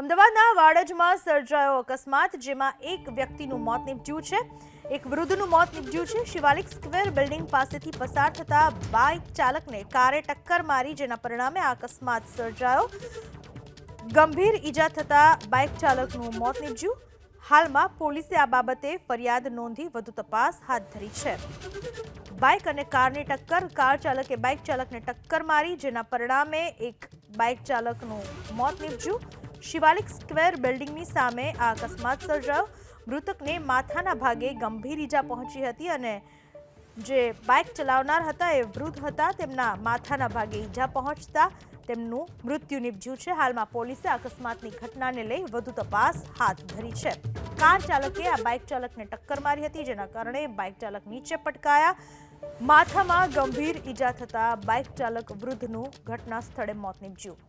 અમદાવાદના વાડજમાં સર્જાયો અકસ્માત, જેમાં એક વ્યક્તિનું મોત નીપજ્યું છે. એક વૃદ્ધનું મોત નીપજ્યું છે. શિવાલિક સ્ક્વેર બિલ્ડિંગ પાસેથી પસાર થતા બાઇક ચાલકને કારે ટક્કર મારી, જેના પરિણામે આ અકસ્માત સર્જાયો. ગંભીર ઈજા થતા બાઇક ચાલકનું મોત નીપજ્યું. હાલમાં પોલીસે આ બાબતે ફરિયાદ નોંધી વધુ તપાસ હાથ ધરી છે. બાઇક અને કારની ટક્કર, કાર ચાલકે બાઇક ચાલકને ટક્કર મારી, જેના પરિણામે એક બાઇક ચાલકનું મોત નીપજ્યું. શિવાલિક સ્ક્વેર બિલ્ડિંગની સામે આ અકસ્માત સર્જાયો. મૃતકને માથાના ભાગે ગંભીર ઈજા પહોંચી હતી અને જે બાઇક ચલાવનાર હતા એ વૃદ્ધ હતા. તેમના માથાના ભાગે ઈજા પહોંચતા તેમનું મૃત્યુ નીપજ્યું છે. હાલમાં પોલીસે અકસ્માતની ઘટનાને લઈ વધુ તપાસ હાથ ધરી છે. કાર ચાલકે આ બાઇક ચાલકને ટક્કર મારી હતી, જેના કારણે બાઇક ચાલક નીચે પટકાયા. માથામાં ગંભીર ઈજા થતા બાઇક ચાલક વૃદ્ધનું ઘટના સ્થળે મોત નીપજ્યું.